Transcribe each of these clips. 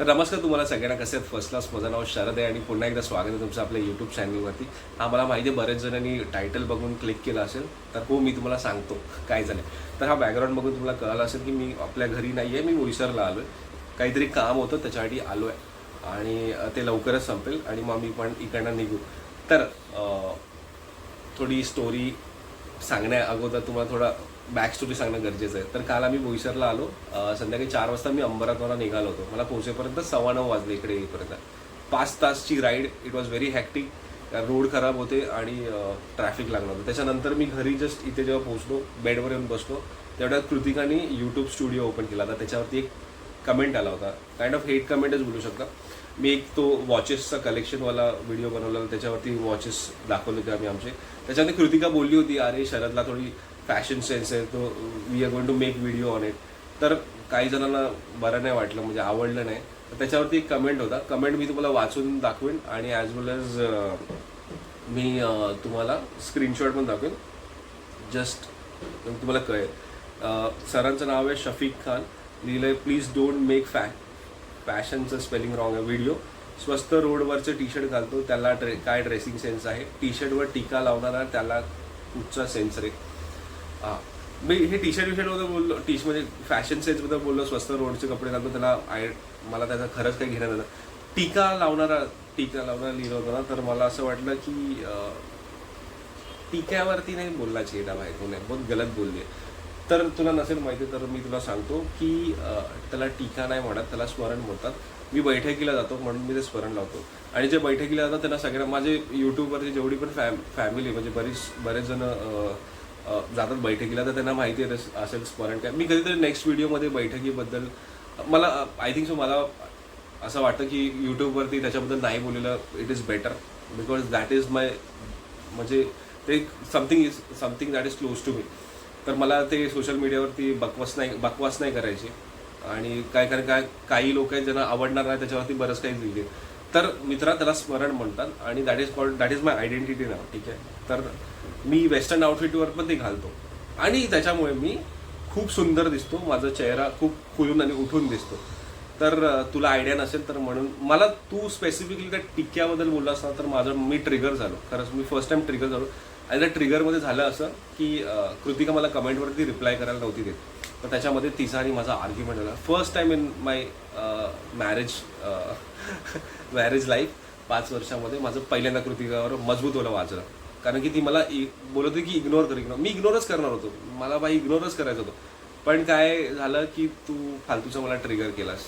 तर नमस्कार तुम्हाला सगळ्यांना कसे आहेत फर्स्ट क्लास माझं नाव शरद आहे आणि पुन्हा एकदा स्वागत आहे तुमचं आपल्या यूट्यूब चॅनलवरती हा मला माहिती आहे बऱ्याच जणांनी टायटल बघून क्लिक केलं असेल तर हो मी तुम्हाला सांगतो काय झालं तर हा बॅकग्राऊंड बघून तुम्हाला कळलं असेल की मी आपल्या घरी नाही आहे मी बोईसरला आलो आहे काहीतरी काम होतं त्याच्यासाठी आलो आहे आणि ते लवकरच संपेल आणि मग मी पण इकडनं निघू. तर थोडी स्टोरी सांगण्या अगोदर तुम्हाला थोडा बॅक स्टोरी सांगणं गरजेचं आहे. तर काल आम्ही बोईसरला आलो. संध्याकाळी चार वाजता मी अंबरातवाला निघालो होतो. मला पोहोचेपर्यंत सव्वा नऊ वाजले इकडे येईपर्यंत. पाच तासची ride it was very hectic road खराब होते आणि ट्रॅफिक लागलं होतं. त्याच्यानंतर मी घरी जस्ट इथे जेव्हा पोहोचलो बेडवर येऊन बसलो तेवढ्यात कृतिकाने यूट्यूब स्टुडिओ ओपन केला होता. त्याच्यावरती एक कमेंट आला होता. काइंड ऑफ हेट कमेंटच बोलू शकता. मी एक तो वॉचेसचा कलेक्शनवाला व्हिडिओ बनवला त्याच्यावरती वॉचेस दाखवले होते आम्ही आमचे. त्याच्यामध्ये कृतिका बोलली होती अरे शरदला थोडी पॅशन सेन्स आहे तो we are going to make video on it तर काही जणांना बरं नाही वाटलं म्हणजे आवडलं नाही. तर त्याच्यावरती एक कमेंट होता. कमेंट मी तुम्हाला वाचून दाखवेन आणि ॲज वेल एज मी तुम्हाला स्क्रीनशॉट पण दाखवेन. जस्ट तुम्हाला कळेल. सरांचं नाव आहे शफीक खान. लिहिलं आहे प्लीज डोंट मेक फॅ फॅशनचं स्पेलिंग रॉंग आहे व्हिडिओ स्वस्त रोडवरचं टी शर्ट घालतो त्याला ड्रे काय ड्रेसिंग सेन्स आहे? टी शर्टवर टीका लावणारा त्याला कुठचा सेन्स रे? हां। मी हे टी शर्ट विषयबद्दल बोललो टी म्हणजे फॅशन सेन्सबद्दल बोललो स्वस्त रोडचे कपडे लागलो त्याला आय मला त्याचा खरंच काही घेणार नाही टीका लावणारा टीका लावणारा लिहिलं होतं ना तर मला असं वाटलं की टीक्यावरती नाही बोलला चेहरा भाई तूने बहुत गलत बोलली. तर तुला नसेल माहिती तर मी तुला सांगतो की त्याला टीका नाही म्हणत त्याला स्मरण बोलतात. मी बैठकीला जातो म्हणून मी ते स्मरण लावतो. आणि जे बैठकीला जातात त्यांना सगळ्या माझे यूट्यूबवरची जेवढी पण फॅम फॅमिली म्हणजे बरीच बरेच जण जातात बैठकीला तर त्यांना माहिती आहे तस- असेल स्मरण काय मी कधीतरी नेक्स्ट व्हिडिओमध्ये बैठकीबद्दल मला आय थिंक सो मला असं वाटतं की यूट्यूबवरती त्याच्याबद्दल नाही बोललेलं it is better because that is my म्हणजे ते something is something that is close to me तर मला ते सोशल मीडियावरती बकवास नाही बकवास नाही करायची. आणि काय कारण काय काही लोक आहेत ज्यांना आवडणार नाही त्याच्यावरती बरंच काही लिहिले तर मित्रा त्याला स्मरण म्हणतात आणि that is called that is my identity नाव ठीक आहे? तर मी वेस्टर्न आउटफिटवर पण ते घालतो. आणि त्याच्यामुळे मी खूप सुंदर दिसतो. माझा चेहरा खूप खुलून आणि उठून दिसतो. तर तुला आयडिया नसेल तर म्हणून मला तू स्पेसिफिकली त्या टिक्क्याबद्दल बोलला असता तर माझं मी ट्रिगर झालो. खरंच मी फर्स्ट टाइम ट्रिगर झालो. आणि त्या ट्रिगरमध्ये झालं असं की कृतिका मला कमेंटवरती रिप्लाय करायला नव्हती देत. तर त्याच्यामध्ये तिचा आणि माझा आर्ग्युमेंट झाला first time in my marriage marriage life पाच वर्षामध्ये माझं पहिल्यांदा कृतिकावर मजबूत होलं वाजलं. कारण की ती मला इ- बोलत होती की इग्नोर कर इग्नोर मी इग्नोरच करणार होतो. मला बाई इग्नोरच करायचं होतं. पण काय झालं की तू फालतूचं मला ट्रिगर केलास.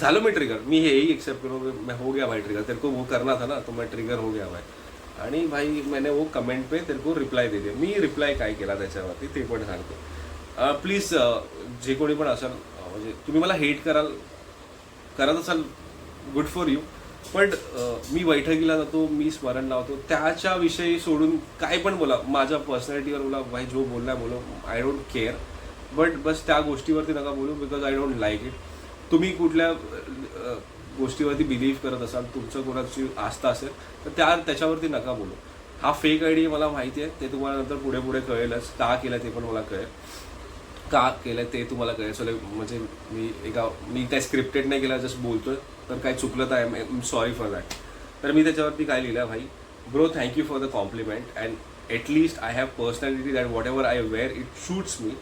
झालं मी ट्रिगर मी हेही एक्सेप्ट करून मैं हो गया भाई ट्रिगर तेरे को वो करना था ना तो मैं ट्रिगर हो गया भाई. आणि भाई मैंने वो कमेंट पे तेरे को रिप्लाय दे दिया. मी रिप्लाय काय केला त्याच्यावरती ते पण सांगतो. प्लीज जे कोणी पण असाल म्हणजे तुम्ही मला हेट कराल करत असाल गुड फॉर यू पण मी बैठकीला जातो मी स्मरण लावतो त्याच्या विषयी सोडून काय पण बोला माझ्या पर्सनॅलिटीवर बोला भाई जो बोलला बोलो आय डोंट केअर बट बस त्या गोष्टीवरती नका बोलू because I don't like it तुम्ही कुठल्या गोष्टीवरती बिलीव्ह करत असाल तुमचं कोणाची आस्था असेल तर त्या त्याच्यावरती नका बोलू. हा फेक आय डी मला माहिती आहे ते तुम्हाला नंतर पुढे पुढे कळेलच का केलं ते पण मला कळेल. का केलं ते तुम्हाला कळेल. सो म्हणजे मी एका मी काय स्क्रिप्टेड नाही केला जस्ट बोलतोय. तर काय चुकलं तर I am sorry for that तर मी त्याच्यावरती काय लिहिलं भाई? Bro thank you for the compliment and at least I have personality that whatever I wear it suits me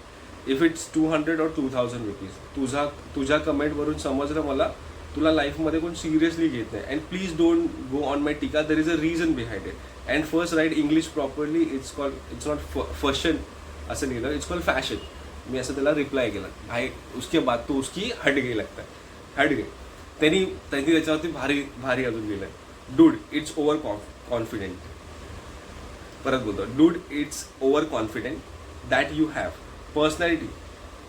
if it's two hundred और टू थाउजंड रुपीज तुझा तुझ्या कमेंटवरून समजलं मला. तुला लाईफमध्ये कोण सिरियसली घेत नाही. And please don't go on my टीका. There is a reason behind it and first write English properly it's call it's not fashion असं लिहिलं. इट्स कॉल फॅशन मी असं त्याला रिप्लाय केला. भाई उसके बाद तो उसकी हट गई लगता हट गई त्यांनी त्यांनी त्याच्यावरती भारी भारी अजून लिहिलंय. डूड इट्स ओव्हर कॉन्फिडेंट परत बोलतो. Dude it's over confident that you have personality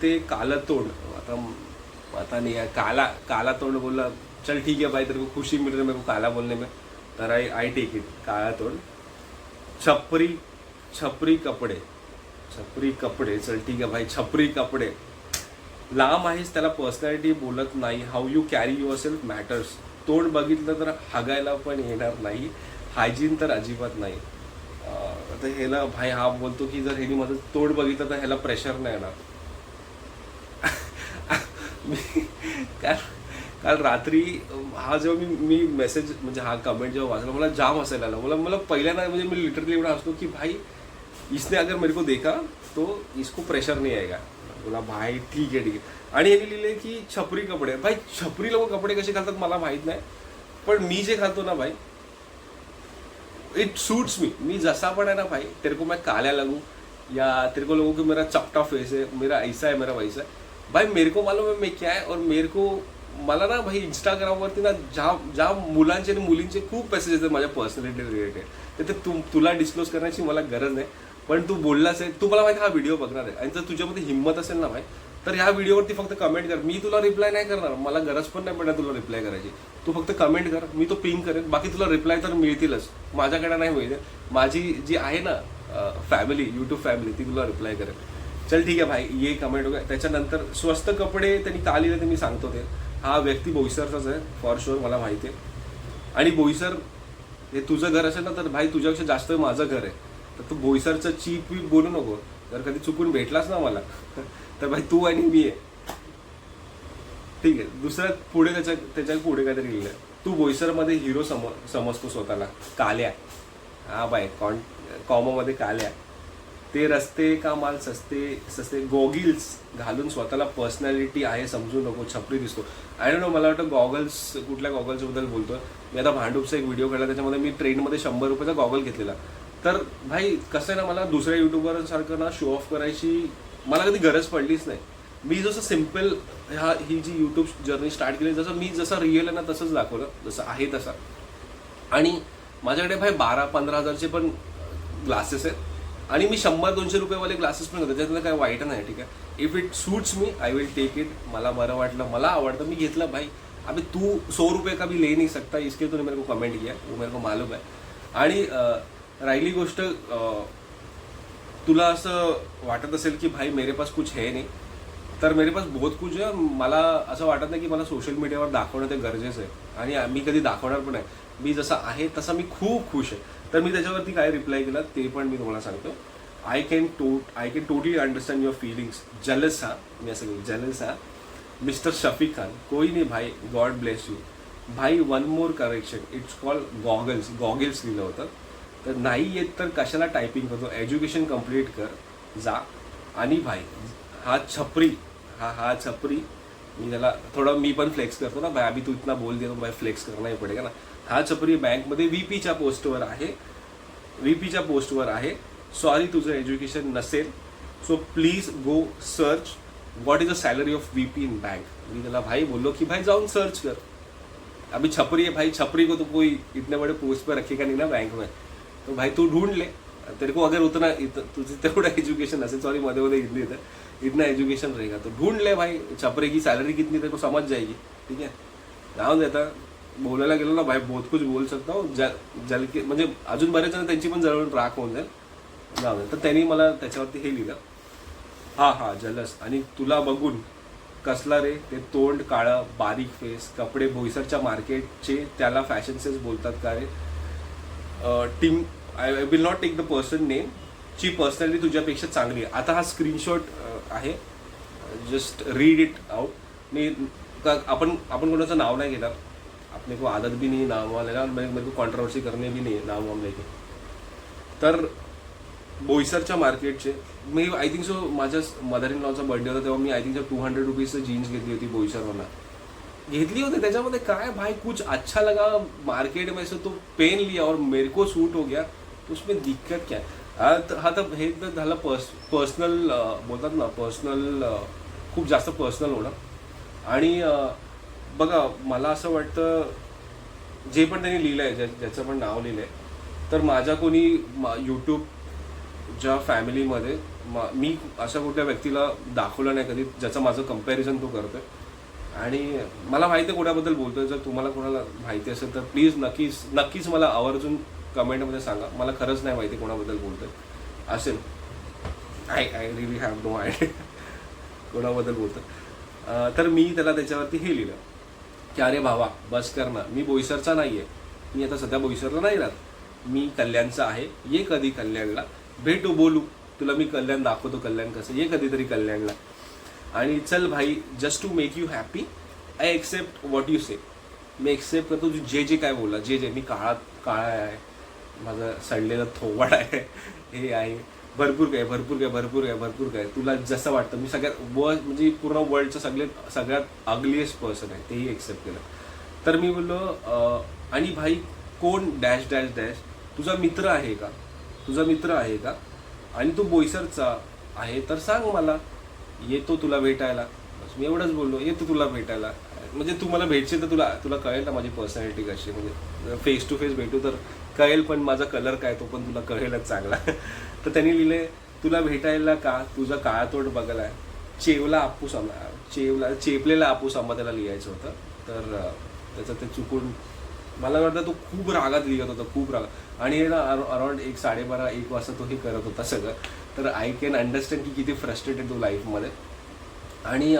ते काला तोंड आता पता नहीं है काला काला तोंड बोला चल ठीक है भाई तेरे को खुशी मिल रही है मेरे को काला बोलने में. तर आई आई टेक इट काला तोंड छपरी छपरी कपडे. छपरी कपडे चल ठीक आहे भाई? छपरी कपडे. लांब आहेस त्याला पर्सनॅलिटी बोलत नाही. How you carry yourself matters तोंड बघितलं तर हागायला पण येणार नाही. हायजीन तर अजिबात नाही. आता ह्याला भाई हा बोलतो की जर ह्यानी माझं तोंड बघितलं तर ह्याला प्रेशर नाही येणार. मी- काल रात्री हा जेव्हा मी मी मेसेज म्हणजे हा कमेंट जेव्हा वाचला मला जाम हसायला आला मला मला पहिल्यांदा म्हणजे मी लिटरली एवढा असतो की भाई इसने अगर मेरे को देखा तो इसको प्रेशर नहीं आएगा। बोला भाई ठीक आहे ठीक आहे आणि यांनी लिहिले की छपरी कपडे. भाई छपरी लोक कपडे कसे घालतात मला माहीत नाही पण मी जे घालतो ना भाई इट सूट्स मी मी जसा पण आहे ना भाई तेरे को मैं काला लागू या तेरे को लोगों को मेरा चपटा फेस है मेरा ऐसा है मेरा वैसा है भाई मेरे को मालूम है मैं क्या है और मेरे को मला ना भाई इंस्टाग्रामवरती ना ज्या ज्या मुलांचे आणि मुलींचे खूप मेसेज येतात माझ्या पर्सनॅलिटी रिलेटेड तर ते तुला डिस्क्लोज करण्याची मला गरज नाही. पण तू बोललास आहे तू मला माहिती हा व्हिडिओ बघणार आहे. आणि जर तुझ्यामध्ये हिंमत असेल ना भाई तर ह्या व्हिडिओवरती फक्त कमेंट कर. मी तुला रिप्लाय नाही करणार. मला गरज पण नाही पडणार तुला रिप्लाय करायची. तू फक्त कमेंट कर. मी तो पिंग करेन. बाकी तुला रिप्लाय तर मिळतीलच. माझ्याकडे नाही मिळते माझी जी आहे ना फॅमिली यूट्यूब फॅमिली ती तुला रिप्लाय करेल चल ठीक आहे भाई ये कमेंट होऊया त्याच्यानंतर स्वस्त कपडे त्यांनी का लिहिले ते मी सांगतो ते. हा व्यक्ती बोईसरचाच आहे फॉर शुअर मला माहिती आहे. आणि बोईसर हे तुझं घर असेल ना तर भाई तुझ्यापेक्षा जास्त माझं घर आहे. तर तू बोईसरचं चीप वीप बोलू नको. जर कधी चुकून भेटलास ना मला तर भाई तू आणि मी आहे. ठीक आहे दुसरं पुढे त्याच्या त्याच्या पुढे काहीतरी लिहिलं तू बोईसरमध्ये हिरो सम समजतो स्वतःला. काल्या. हा बाय कॉन कॉमोमध्ये काल्या. ते रस्ते का माल सस्ते सस्ते गॉगिल्स घालून स्वतःला पर्सनॅलिटी आहे समजू नको छपरी दिसतो. आय डोंट नो मला वाटतं गॉगल्स कुठल्या गॉगल्सबद्दल मी आता भांडूपचा एक व्हिडिओ काढला त्याच्यामध्ये मी ट्रेनमध्ये शंभर रुपयाचा गॉगल घेतलेला. तर भाई कसं आहे ना मला दुसऱ्या युट्यूबरसारखं ना शो ऑफ करायची मला कधी गरज पडलीच नाही. मी जसं सिंपल ह्या ही जी यूट्यूब जर्नी स्टार्ट केली जसं मी जसं रिअल आहे ना तसंच दाखवलं. जसं आहे तसा. आणि माझ्याकडे भाई बारा पंधरा हजारचे पण ग्लासेस आहेत. आणि मी शंभर दोनशे रुपयेवाले ग्लासेस पण घेतो त्यातलं काय वाईट नाही ठीक आहे? If it suits me I will take it मला बरं वाटलं मला आवडतं. मी घेतलं भाई. अभि तू सौ रुपये का भी ले नहीं सकता. इसके तूने मेरे को कमेंट किया. वो मेरे को मालूम आहे आणि राहिली गोष्ट तुला असं वाटत असेल की भाई मेरे पास कुछ है नाही तर मेरे पास बहुत कुछ आहे मला असं वाटत नाही की मला सोशल मीडियावर दाखवणं ते गरजेचं आहे. आणि मी कधी दाखवणार पण आहे मी जसं आहे तसा मी खूप खुश आहे. तर मी त्याच्यावरती काय रिप्लाय केला ते पण मी तुम्हाला सांगतो. I can toe I can totally understand your feelings jealous हा मी असं केलं जलस हा. मिस्टर शफीक खान कोई नाही भाई. गॉड ब्लेस यू भाई one more correction it's call goggles goggles लिहिलं होतं. तर नाही येत तर कशाला टायपिंग करतो? एज्युकेशन कंप्लीट कर जा. आणि भाई हा छपरी हा हा छपरी मी त्याला थोडं मी पण फ्लेक्स करतो ना. भाई अभी तू इतना बोल दिया तो भाई फ्लेक्स करणं ही पडेगा ना? हा छपरी बँकमध्ये व्ही पीच्या पोस्टवर आहे. व्ही पीच्या पोस्टवर आहे. सॉरी तुझं एज्युकेशन नसेल. So please go search what is the salary of V P in bank मी त्याला भाई बोललो की भाई जाऊन सर्च कर. अभी छपरी है भाई छपरी को तो कोई इतने बड़े पोस्ट पर रखेगा नहीं ना बैंक में. तो भाई तू ढूंढ ले. तेरे को अगर उतना तुझे तेवढं एजुकेशन असेल सॉरी मध्ये मध्ये हिंदी येतं इतना एजुकेशन रहेगा. तो ढूंढ ले भाई छपरे की सैलरी कितनी तेरे को समझ जाएगी. ठीक है? जाऊन देता बोलायला गेलो ना भाई बहुत कुछ बोल सकता हूँ. जल जल के म्हणजे अजून बरेच जण त्यांची पण जळवण राख होऊन जाईल. जाऊ दे. तर त्यांनी मला त्याच्यावरती हे लिहिलं. हा हा जलस. आणि तुला बघून कसला रे ते तोंड काळं बारीक फेस कपडे बोईसरच्या मार्केटचे त्याला फॅशन सेन्स बोलतात का रे? Team I will not take the person name ची पर्सनॅलिटी तुझ्यापेक्षा चांगली आहे. आता हा स्क्रीनशॉट आहे. जस्ट रीड इट आउट मी आपण आपण कोणाचं नाव नाही घेणार. अपने को आदत भी नहीं नाम वाले ना मेरे मेरे को कॉन्ट्रोवर्सी करने भी नाही नाम वाम लेके. तर बोईसरच्या मार्केटचे मी आय थिंक सो माझ्या मदर इन लॉचा बर्थडे होता तेव्हा मी I think so two hundred रुपीजचं jeans घेतली होती बोईसरवरला घेतली होती त्याच्यामध्ये काय भाई कुछ अच्छा लगा मार्केट में से तो पेन लिया और मेरे को सूट हो गया. उसमें दिक्कत क्या है? हा तर हे तर झालं पर्स पर्सनल बोलतात ना पर्सनल खूप जास्त पर्सनल होणं. आणि बघा मला असं वाटतं जे पण त्यांनी लिहिलं आहे ज्या ज्याचं पण नाव लिहिलं आहे तर माझ्या कोणी यूट्यूबच्या फॅमिलीमध्ये मा- मी अशा कुठल्या व्यक्तीला दाखवलं नाही कधी ज्याचं माझं कंपॅरिझन तो करतोय. आणि मला माहिती आहे कोणाबद्दल बोलतोय जर तुम्हाला कोणाला माहिती असेल तर प्लीज नक्कीच नक्कीच मला आवर्जून कमेंटमध्ये सांगा. मला खरंच नाही माहिती कोणाबद्दल बोलतं असेल. I I really have no idea कोणाबद्दल बोलतो तर मी त्याला त्याच्यावरती हे लिहिलं. की अरे भावा बस कर ना. मी बोईसरचा नाही आहे मी आता सध्या बोईसरला नाही राहत. मी कल्याणचा आहे. ये कधी कल्याणला? भेटू बोलू. तुला मी कल्याण दाखवतो. कल्याण कसं? ये कधीतरी कल्याणला. आणि चल भाई just to make you happy I accept what you say me accept करतो. तू जे जे काय बोलला जे जे. मी काळात काळा आहे. माझं सडलेलं थोवाड आहे. हे आहे. भरपूर काय भरपूर काय भरपूर काय भरपूर काय तुला जसं वाटतं. मी सगळ्यात व म्हणजे पूर्ण वर्ल्डचं सगळे सगळ्यात अगलिएस्ट पर्सन आहे. तेही एक्सेप्ट केलं. तर मी बोललो आणि भाई कोण डॅश डॅश डॅश तुझा मित्र आहे का? तुझा मित्र आहे का? आणि तू बोईसरचा आहे? तर सांग मला. येतो तुला भेटायला. बस मी एवढंच बोललो. येतो तुला भेटायला. म्हणजे तू मला भेटशील तर तुला तुला कळेल ना माझी पर्सनॅलिटी कशी म्हणजे फेस टू फेस भेटू तर कळेल पण माझा कलर काय तो पण तुला कळेलच चांगला. तर त्यांनी लिहिले तुला भेटायला का? तुझा काळातोड बघायला चेवला आपूस आम्हाला चेवला चेपलेला आपूस आम्हाला त्याला लिहायचं होतं. तर त्याचं ते चुकून मला वाटतं तो खूप रागात लिहित होता खूप राग आणि ना अराउंड एक साडेबारा एक वाजता तो हे करत होता सगळं. तर आय कॅन अंडरस्टँड की किती फ्रस्ट्रेटेड तो लाईफमध्ये आणि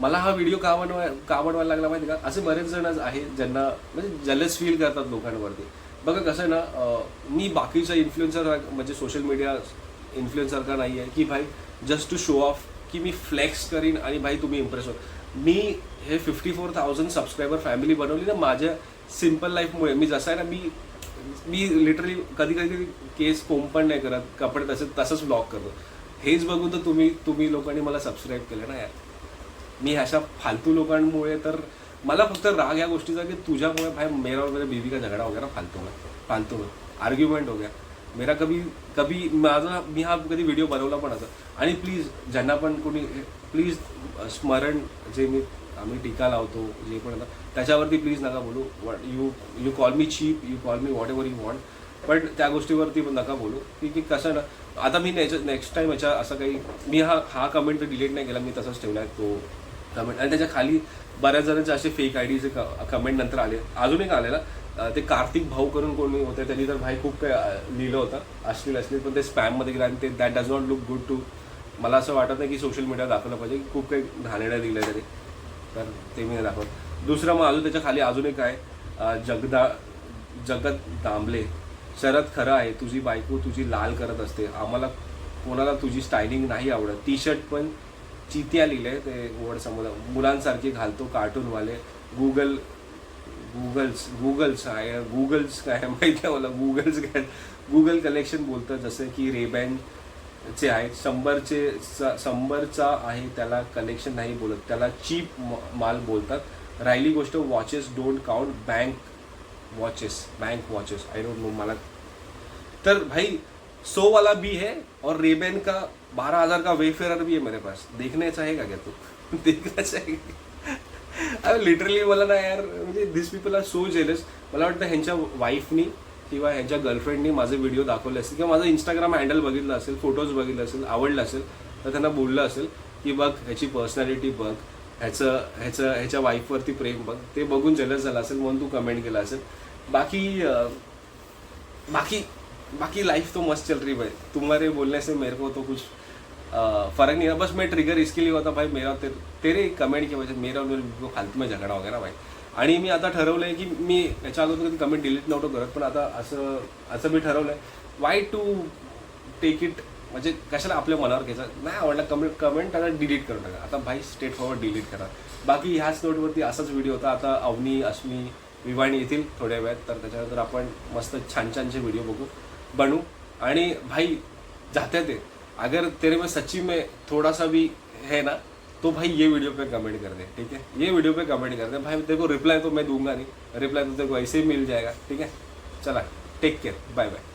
मला हा व्हिडिओ का बनवाय का बनवायला लागला माहिती का? असे बरेच जण आहेत ज्यांना म्हणजे जलस फील करतात लोकांवरती. बघा कसं आहे ना मी बाकीचा इन्फ्लुएन्सर म्हणजे सोशल मीडिया इन्फ्लुएन्सर का नाही आहे की भाई जस्ट टू शो ऑफ की मी फ्लेक्स करीन आणि भाई तुम्ही इम्प्रेस हो मी हे fifty four thousand subscriber family बनवली ना माझ्या सिंपल लाईफमुळे मी जसं आहे ना मी मी लिटरली कधी कधी केस कोंब पण नाही करत कपडे तसे तसंच ब्लॉक करतो. हेच बघून तर तुम्ही तुम्ही लोकांनी मला सबस्क्राईब केलं ना यार. मी अशा फालतू लोकांमुळे तर मला फक्त राग या गोष्टीचा की तुझ्यामुळे भाई मेरा और मेरे बीवी का झगडा हो गया ना फालतू में फालतू में आर्ग्युमेंट हो गया. मेरा कभी कभी माझा मी हा कधी व्हिडिओ बनवला पण असं आणि प्लीज ज्यांना पण कोणी प्लीज स्मरण जे मी आम्ही टीका लावतो जे पण आता त्याच्यावरती प्लीज नका बोलू. What you you call me cheap you call me whatever you want पण त्या गोष्टीवरती पण नका बोलू. की की कसं ना आता मी नेक्स्ट टाईम याच्या असं काही मी हा हा कमेंट डिलीट नाही केला मी तसाच ठेवला आहे तो. कमेंट आणि त्याच्याखाली बऱ्याच जणांचे असे फेक आय डीचे कमेंट नंतर आले. अजून एक आलेला. ते कार्तिक भाऊ करून कोणी होते त्यांनी तर भाई खूप काय लिहिलं होतं. अश्लील अश्लील पण ते स्पॅममध्ये गेलं. आणि ते that does not look good to मला असं वाटत नाही की सोशल मीडिया दाखवलं पाहिजे. की खूप काही घाणेड्या दिल्या तरी तर ते मी नाही दाखवत. दुसरं मग अजून त्याच्याखाली अजून एक आहे. जगदा जगत दांबले शरद खरं आहे तुझी बायको तुझी लाल करत असते. आम्हाला कोणाला तुझी स्टायलिंग नाही आवडत. टी शर्ट पण चित्या लिहिले ते वर्ड समोर मुलांसारखे घालतो कार्टूनवाले. गुगल गुगल्स गुगल्स आहे. गुगल्स काय माहिती आहे मला. गुगल्स काय? गुगल कलेक्शन बोलतं. जसं की रेबॅन चे आहेत शंभरचे शंभरचा आहे त्याला कलेक्शन नाही बोलत. त्याला चीप माल बोलतात. राहिली गोष्ट watches don't count bank watches bank watches I don't know मला तर भाई सो वाला भी है और रेबेन का बारह हजार का वेफेयर भी है मेरे पास। देखने चाहेगा क्या तू? देखना चाहेगा। अरे लिटरली मला ना यार म्हणजे this people are so jealous मला वाटतं ह्यांच्या वाईफनी किंवा ह्यांच्या गर्लफ्रेंडनी माझे व्हिडिओ दाखवले असतील किंवा माझं इंस्टाग्राम हँडल बघितलं असेल फोटोज बघितलं असेल आवडलं असेल तर त्यांना बोललं असेल की बघ ह्याची पर्सनॅलिटी बघ ह्याचं ह्याचं ह्याच्या वाईफवरती प्रेम बघ ते बघून जेलस झालं असेल म्हणून तू कमेंट केला असेल। बाकी बाकी बाकी लाइफ तो मस्त चल रही भाई। तुम्हारे बोलने से मेरे को तो कुछ फर्क नहीं. है बस मैं ट्रिगर इसके लिए होता भाई. मेरा ते, तेरे कमेंट की वजह से मेरा और मेरे फालतू में झगडा वगैरे हो भाई. आणि मी आता ठरवलं आहे की मी याच्या अगोदर कधी कमेंट डिलीट नव्हतो करत पण आता असं असं मी ठरवलं आहे वाय टू टेक इट म्हणजे कशाला आपल्या मनावर घ्यायचं? नाही आवडला कमेंट कमेंट आता डिलीट करून टाका आता भाई स्टेट फॉरवर्ड डिलीट करा. बाकी ह्याच नोटवरती असाच व्हिडिओ होता. आता अवनी अश्मी विवाणी येतील थोड्या वेळात. तर त्याच्यानंतर आपण मस्त छान छानचे व्हिडिओ बघू. बनू. आणि भाई जाते ते. अगर तेरे में सच्ची में थोड़ा सा भी है ना तो भाई ये वीडियो पे कमेंट कर दे, ठीक है? ये वीडियो पे कमेंट कर दे। भाई देखो रिप्लाई तो मैं दूँगा नहीं। रिप्लाई तो देखो ऐसे ही मिल जाएगा, ठीक है? चला टेक केयर बाय बाय